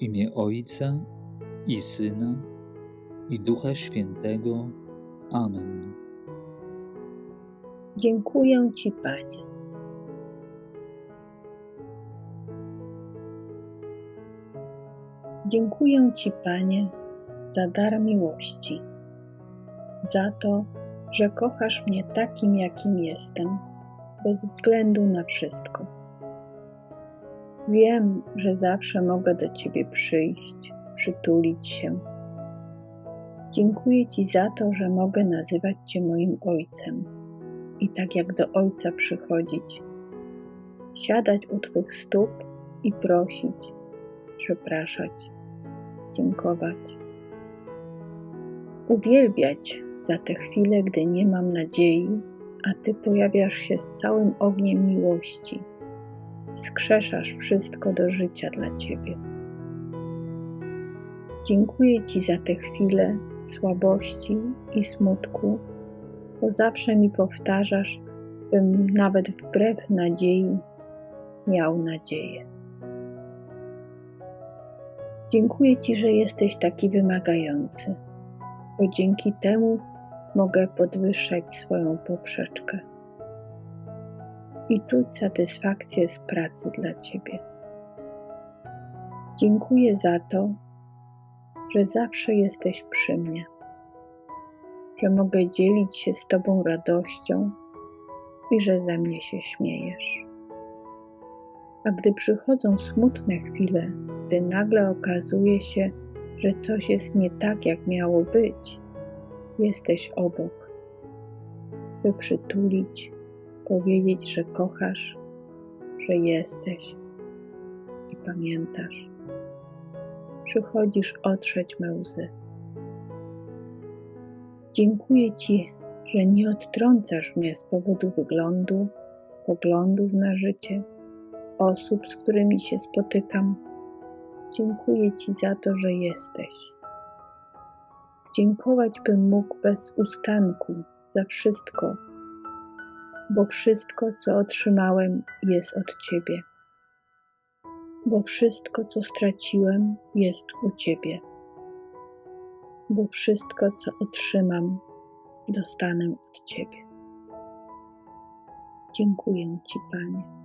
Imię Ojca i Syna i Ducha Świętego. Amen. Dziękuję Ci, Panie. Dziękuję Ci, Panie, za dar miłości, za to, że kochasz mnie takim, jakim jestem, bez względu na wszystko. Wiem, że zawsze mogę do Ciebie przyjść, przytulić się. Dziękuję Ci za to, że mogę nazywać Cię moim Ojcem i tak jak do Ojca przychodzić, siadać u Twych stóp i prosić, przepraszać, dziękować. Uwielbiać za te chwile, gdy nie mam nadziei, a Ty pojawiasz się z całym ogniem miłości. Skrzeszasz wszystko do życia dla Ciebie. Dziękuję Ci za te chwile słabości i smutku, bo zawsze mi powtarzasz, bym nawet wbrew nadziei miał nadzieję. Dziękuję Ci, że jesteś taki wymagający, bo dzięki temu mogę podwyższać swoją poprzeczkę i czuć satysfakcję z pracy dla Ciebie. Dziękuję za to, że zawsze jesteś przy mnie, że mogę dzielić się z Tobą radością i że ze mnie się śmiejesz. A gdy przychodzą smutne chwile, gdy nagle okazuje się, że coś jest nie tak, jak miało być, jesteś obok, by przytulić, powiedzieć, że kochasz, że jesteś i pamiętasz. Przychodzisz otrzeć me łzy. Dziękuję Ci, że nie odtrącasz mnie z powodu wyglądu, poglądów na życie, osób, z którymi się spotykam. Dziękuję Ci za to, że jesteś. Dziękować bym mógł bez ustanku za wszystko, bo wszystko, co otrzymałem, jest od Ciebie. Bo wszystko, co straciłem, jest u Ciebie. Bo wszystko, co otrzymam, dostanę od Ciebie. Dziękuję Ci, Panie.